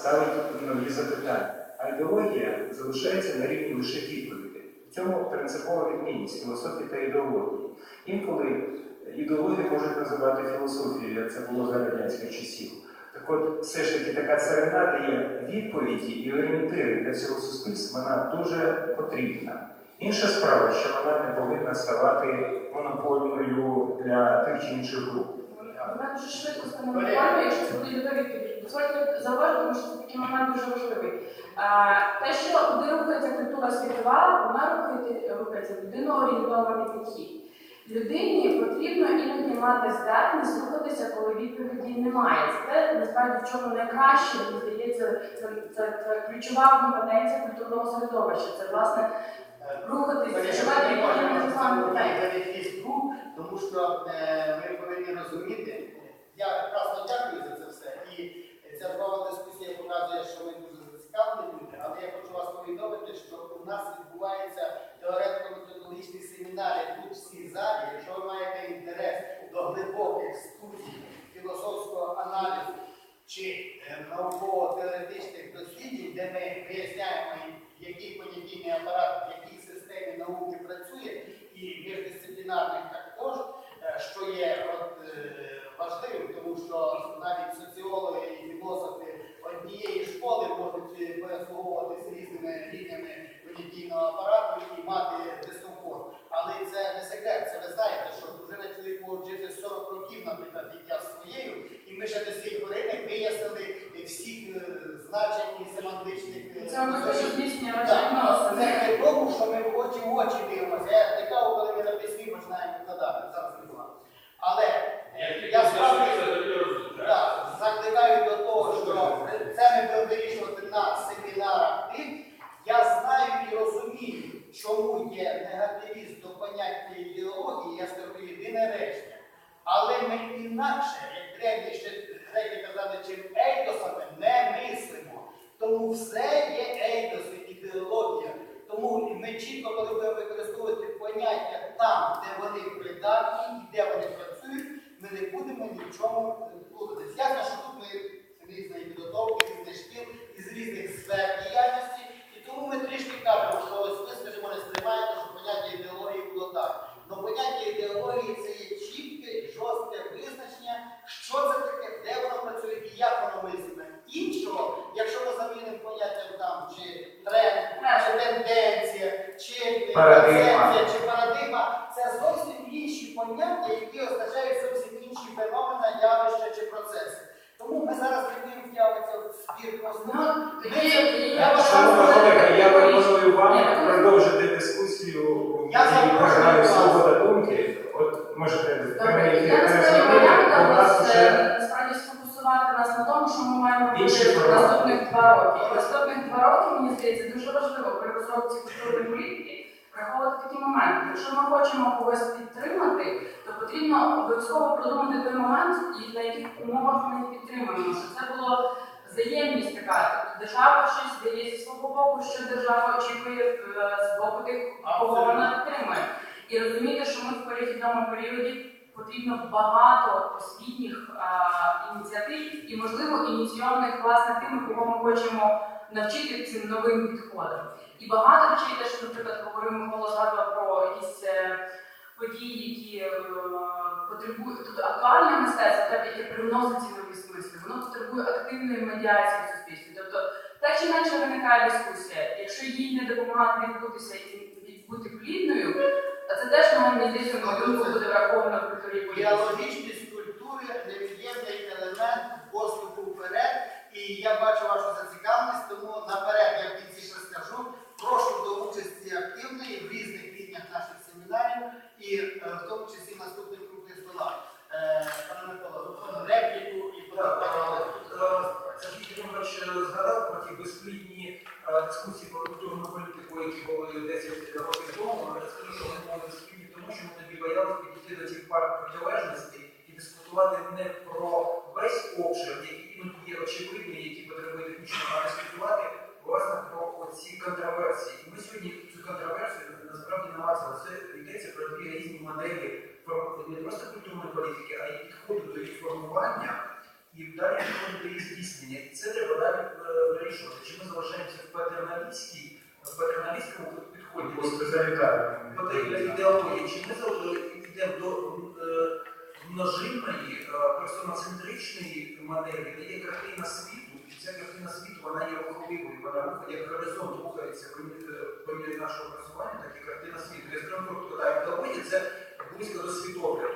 ставить нові запитання. А ідеологія залишається на рівні лише відповідей. В цьому принципова відмінність філософії та ідеології. Інколи ідеологію можуть називати філософією, як це було за радянських часів. Так от, все ж таки, така царина дає відповіді і орієнтири для цього суспільства, вона дуже потрібна. Інша справа, що вона не повинна ставати монопольною для тих чи інших груп. Вона дуже швидко стане нормальною, якщо це буде до відповіді. Дозвольте зауважити, тому що це такий момент дуже важливий. Те, що куди рухається культура світова, вона рухається, людиноорієнтований підхід. Людині потрібно іноді мати здатність рухатися, коли відповіді немає. Це насправді в чому найкраще, мені здається, це, це, це ключова компетенція культурного середовища. Це власне рухатися, тому що е, ми повинні розуміти. Я прекрасно дякую за це все. І ця друга дискусія показує, що ми дуже зацікавлені люди, але я хочу вас повідомити, що у нас відбувається теоретико-методологічний семінар тут в цій залі. Якщо ви маєте інтерес до глибоких студій філософського аналізу чи е, науково-теоретичних досліджень, де ми виясняємо, який міждисциплінарних також, е, що є е, важливим, тому що навіть соціологи і філософи однієї школи можуть е, послуговуватися різними рівнями понятійного апарату і мати дискомфорт. Але це не секрет, це ви знаєте, що дружина чоловіку жити 40 років, наприклад, життя своєю, і ми ще до цієї хвилини вияснили всіх е, значень і семантичних. Це просто Це тому, що ми очі в очі дивимося. Я цікаво, коли починаємо викладати, зараз не була. Але е, я справді закликаю до того, що це ми будемо вирішувати на семінарах тих. Я знаю і розумію, чому є негативіст до поняття ідеології, я скажу єдине речення. Але ми інакше, як греки казали, чим ейдосами не мислимо. Тому все є ейдоси, ідеологія. Тому ми чітко, коли будемо використовувати поняття там, де вони придатні і де вони працюють, ми не будемо в. Ясно, що тут ми з різної підготовки, з різних шкіл, із різних сфер діяльності. І тому ми трішки кажемо, що ось ви, скажімо, не сприймаєте, що поняття ідеології було так. Но поняття ідеології це є чітке, жорстке визначення, що це таке, де воно працює і як воно мислиме. Іншого, якщо ми замінимо поняттям там чи тренд, чи тенденція, чи концепція, чи розробці культурної політики враховувати такі моменти. Якщо ми хочемо когось підтримати, то потрібно обов'язково продумати той момент, і на яких умовах ми підтримуємо. Щоб це було взаємність така. Тобто держава щось дає зі свого боку, що держава очікує е, з боку тих, кого вона підтримує. І розуміти, що ми в перехідному періоді потрібно багато освітніх а, ініціатив і, можливо, ініційованих власне тими, кого ми хочемо навчити цим новим підходам. І багато речей, те, що, наприклад, говорив Микола згадував про якісь е, події, які е, потребують тобто актуальне мистецтво, те, яке привносить ці нові смисли, воно потребує активної медіації в суспільстві. Тобто, так чи інакше виникає дискусія. Якщо їй не допомагати відбутися і бути плідною, а це теж мені здається, на думку, буде враховано в культурі політики. Культури невід'ємний елемент поступу вперед. І я бачу вашу зацікавленість, тому наперед я в кінці ще скажу. Прошу до участі активної в різних рівнях наших семінарів і е, в тому числі наступних круглих стола. Е, Пане Микола, репліку і. Сергій Кирилович згадав про ті безплідні е, дискусії про культурну політику, які були 10 років тому. Але скажу, що вони були безплідні, тому що ми тоді боялися підійти до цих пар протилежностей і дискутувати не про весь обшир, який іноді є очевидний, які потребує технічного аналізу, власне, про оці контроверсії. І ми сьогодні цю контроверсію насправді намацали. Це йдеться про дві різні моделі не просто культурної політики, а й підходу до їх формування і далі підходити їх здійснення. І це треба далі е, вирішувати, чи ми залишаємося в патерналістській, в патерналістському підході. Ідеології, чи ми йдемо до е, множинної, е, персоноцентричної моделі, де є картина світу, і ця картина світу вона є рухливою, вона рухає, як горизонт рухається по мірі- е, нашого просування, так і картина світу. Я скажу коротко, ідеологія це близько до світогляду.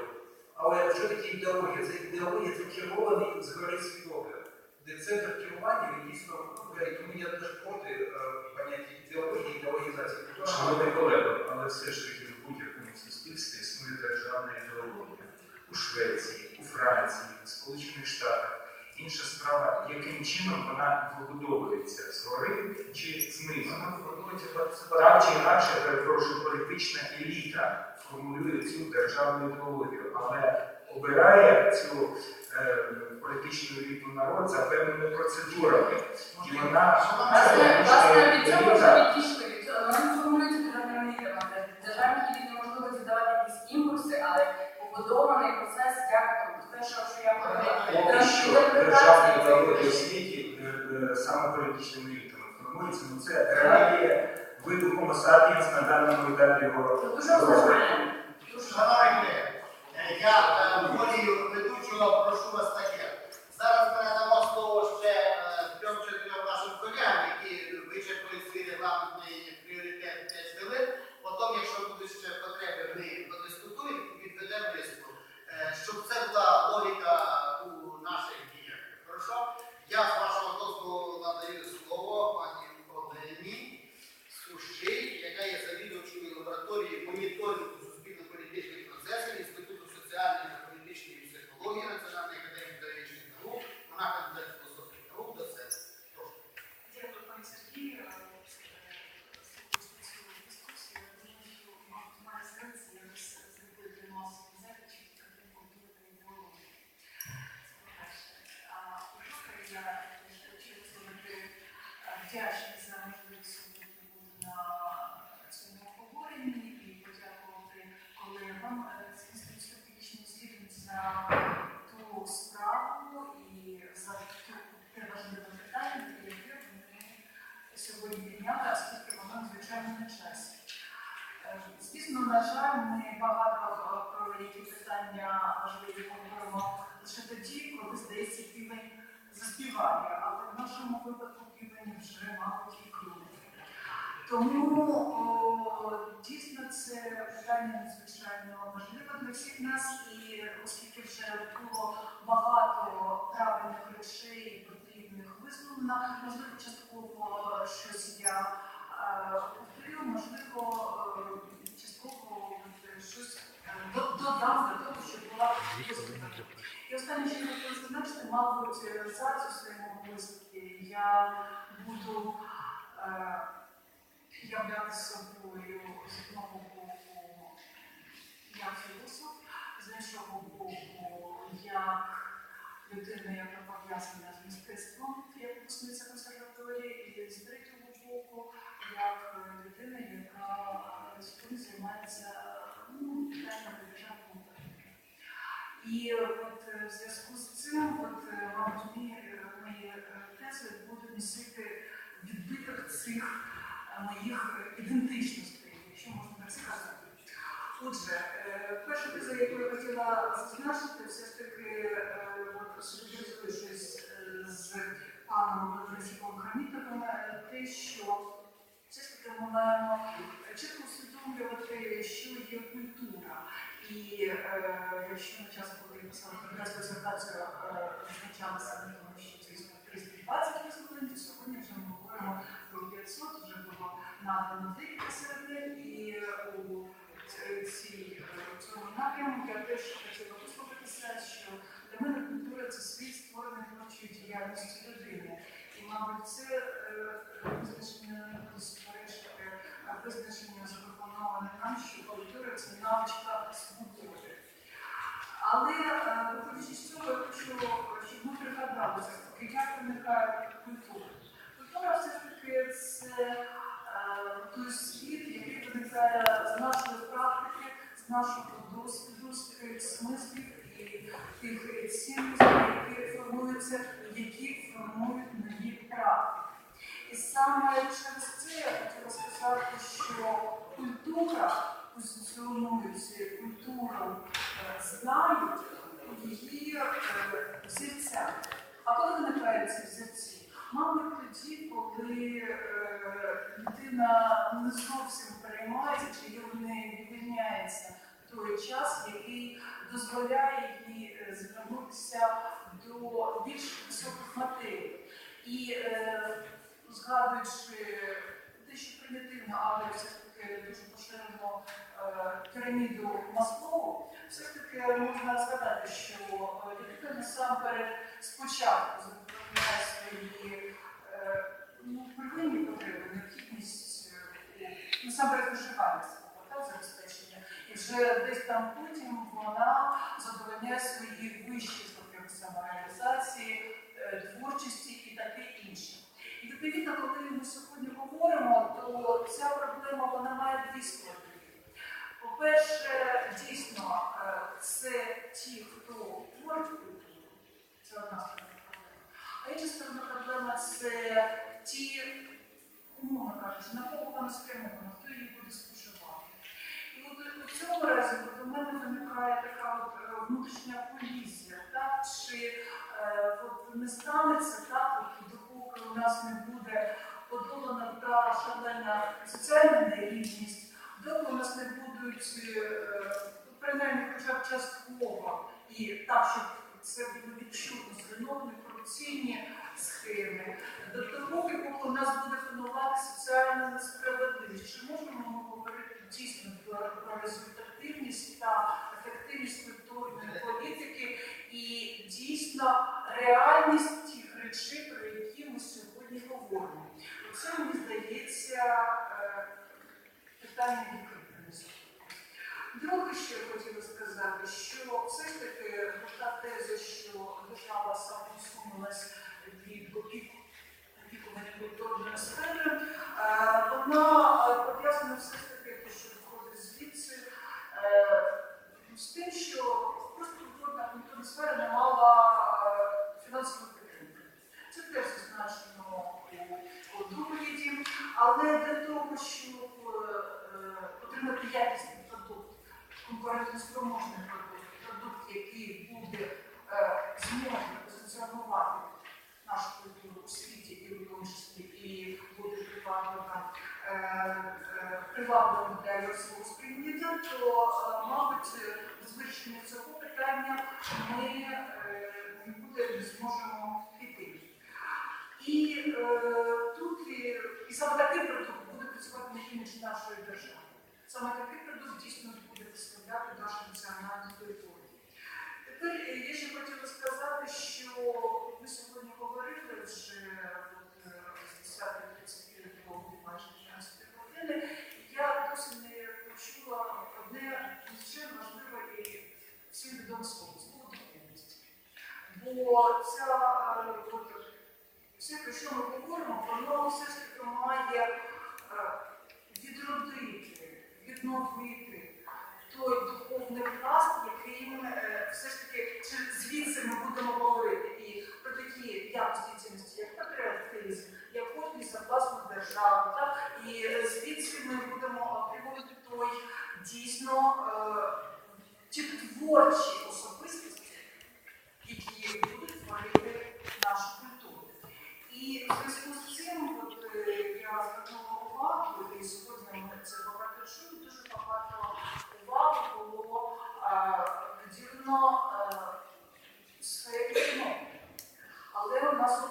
Але що таке ідеологія? Це ідеологія це керований згори світогляд, де центр керування він дійсно рухає. Тому я теж проти е, поняття ідеології, ідеологізації. Шановний колего, але все ж таки в будь-якому суспільстві існує державна ідеологія. У Швеції, у Франції, у Сполучених Штатах. Інша справа, яким чином вона вибудовується згори чи знизу. Так чи інакше, перепрошую, політична еліта формулює цю державну ідеологію, але обирає цю е, політичну еліту народ за певними процедурами. І вона Власне, власне, від цього еліта. вже відійшли. Вона не державними лідерами. Державні лідери неможливо задавати якісь імпульси, але побудований процес, як там, те, що що я говорила. Поки що державна ідеологія у світі е, е, саме політичними елітами ну це реалія виду Homo sapiens на даному етапі його Дуже розвитку. Дуже Шановні колеги, е, я е, волію ведучого прошу вас таке. Зараз передамо слово ще е, трьом-чотирьом нашим колегам, які вичерпали свій регламентний пріоритет 5 хвилин. Потім, якщо будуть ще потреби, ми подискутуємо і підведемо листу. Е, Щоб це була логіка у наших діях. Хорошо? Я з вашого дозволу надаю слово пані Олені. Суший, яка є завідувачкою лабораторії моніторингу суспільно-політичних процесів Інституту соціальної та політичної психології Національної академії педагогічних наук, вона кандидат філософії наук, доцент. Прошу. Дякую, пане Сергію. Слухаю цю дискусію. Я думаю, що мабуть, має сенс якось зробити для нас взяти чи таку культуру та ідеологію. Це по-перше. А по-друге, я теж хочу висловити е, вдячність за можливість сьогодні бути на цьому обговоренні і подякувати колегам е, з Інституту стратегічних досліджень за ту справу і за ту те важливе питання, яке вони сьогодні підняли, оскільки воно надзвичайно на часі. Е, Звісно, на жаль, ми багато е, про які питання важливі говоримо лише тоді, коли здається півень заспіває, але в нашому випадку півень вже, мабуть, і клюне. Тому о, дійсно це питання надзвичайно важливе для всіх нас, і оскільки вже було багато правильних речей, потрібних висловлено, можливо, частково щось я е, повторю, можливо, е, частково щось е, до- додам до того, що була. І останнє, що я хотіла зазначити, мабуть, зараз у своєму виступі я буду е, являти собою з одного боку як філософ, з іншого боку, як людина, яка пов'язана з мистецтвом, як випускниця консерваторії, і з третього боку, як людина, яка займається ну, питаннями державного. І от е, в зв'язку з цим, от, е, мабуть, е, мої тези будуть носити відбиток цих моїх е, ідентичностей, якщо можна так сказати. Отже, е, перша теза, яку я хотіла зазначити, все ж таки е, солідаризуючись з паном Лесиком Хамітовим, те, що все ж таки ми маємо чітко усвідомлювати, що є культура. І якщо на час, коли я писала е, визначалася на що це 320 висловлень, сьогодні вже ми говоримо про 500, вже надано декілька серед і у цій, е, цьому напрямку я теж хотіла висловитися, що для мене культура це світ створений творчою діяльності людини. І, мабуть, це е, визначення суперечки, е, визначення запропоноване нам, що культура це навичка свободи. Але е, виходячи з цього, я хочу, щоб ми пригадали, все ж таки, як виникає культура. Культура все ж таки це е, той світ, який виникає з нашої практики, з тих смислів і тих цінностей, які формуються, які формують нові практики. І саме через це я хотіла сказати, що культура позиціонується, культуру е, знають її е, взірцях. А коли виникають ці взірці? Мабуть, тоді, коли е, людина не зовсім переймається, чи в неї вивільняється той час, який дозволяє їй е, звернутися до більш високих матерій. І е, згадуючи дещо примітивно, але все ж таки дуже поширену е, піраміду Маслову, все ж таки можна згадати, що е, людина насамперед спочатку задовольняє свої е, ну, первинні потреби, необхідність е, насамперед виживання. Вже десь там потім вона задовольняє свої вищі потреби самореалізації, е, творчості і таке інше. І відповідно, коли ми сьогодні говоримо, то ця проблема вона має дві складові. По-перше, дійсно, е, це ті, хто творить культуру, це одна сторона проблеми. А інша сторона проблема це ті, умовно кажучи, на кого вона спрямована, хто її буде споживати. І от у цьому разі от у мене виникає така от е, внутрішня колізія, так? чи е, от не станеться так, от, допоки у нас не буде подолана та шалена соціальна нерівність, доки у нас не будуть, е, принаймні хоча б частково, і так, щоб це було відчутно, зруйновані корупційні схеми, до того, поки у нас буде панувати соціальна несправедливість. Чи можемо ми говорити дійсно про, результативність та ефективність культурної політики і дійсно реальність тих речей, про які ми сьогодні говоримо? Це мені здається е, питання. Друге, я хотіла сказати, що все ж таки та теза, що держава самоусунулась від опіку опікування культурної сфери, е, вона е, пов'язана все ж таки, те, що виходить звідси, е, з тим, що просто культурна культурна сфера не мала е, фінансової підтримки. Це теж зазначено у, у доповіді, але для того, щоб е, отримати якісний продукт, конкурентоспроможний продукт, продукт, який буде е, зможний позиціонувати нашу культуру у світі і в тому числі і буде привабливим, е, е, привабливим для людського сприйняття, то, е, мабуть, з цього питання ми е, нікуди не зможемо піти. І е, тут і, саме такий продукт буде працювати на імідж нашої держави. Саме такий продукт дійсно буде представляти нашу національну культуру. Тепер е, я ще хотіла сказати, що ми сьогодні говорили вже от, е, з 10.30 до майже 12 години. і Я досі не почула одне надзвичайно важливе і всім відоме слово слово духовність. Бо ця е, от, все, про що ми говоримо, воно все ж таки має е, відродити, відновити той духовний пласт, яким е, все ж таки чи звідси ми будемо говорити і про такі якості цінності, як патріотизм, як гордість за власну державу, так? і е, звідси ми будемо отримувати той дійсно е, ті творчі особистості, які будуть творити нашу культуру. І в зв'язку з цим, от, е, я звернула увагу, і сьогодні ми це чули, дуже багато уваги було приділено е, сфері кіно. Але у нас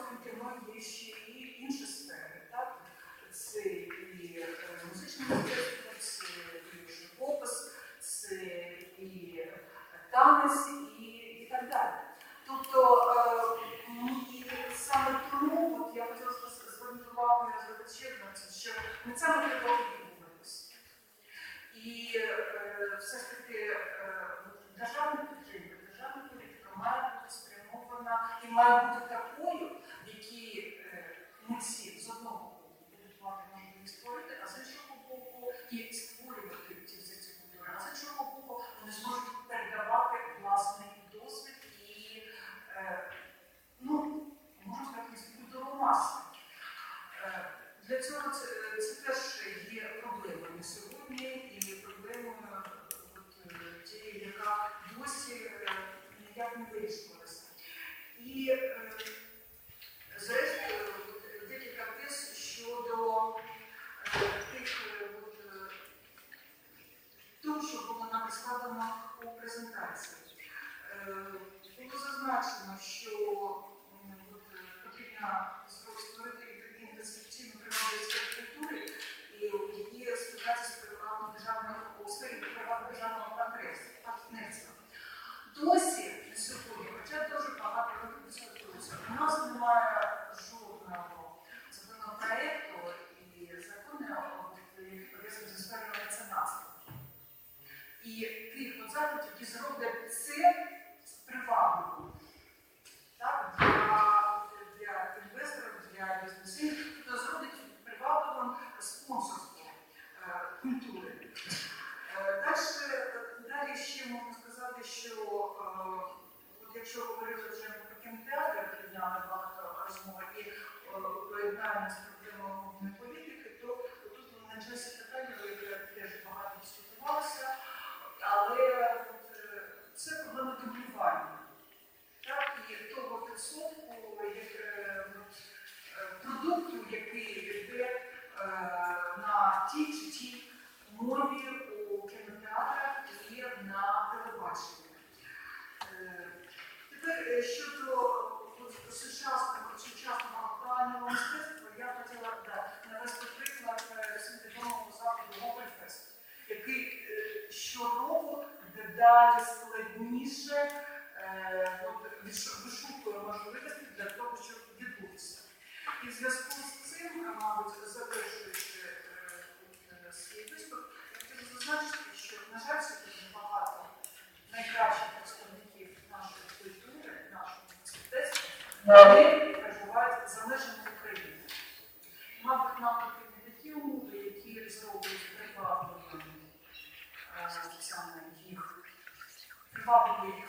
Então, torna-se Thank you. бачення. Е, тепер е, щодо е, сучасного актуального мистецтва, я хотіла навести приклад світового заходу Гопельфест, який щороку складніше вишукує можливості для того, щоб відбутися. І в зв'язку з цим, мабуть, завершуючи свій виступ, я хочу зазначити, що на жаль, найкращих представників нашої культури, нашого мистецтва, е. вони перебувають за межами України. Мабуть, нам потрібні такі умови, які зроблять привабливими е, їх привабливі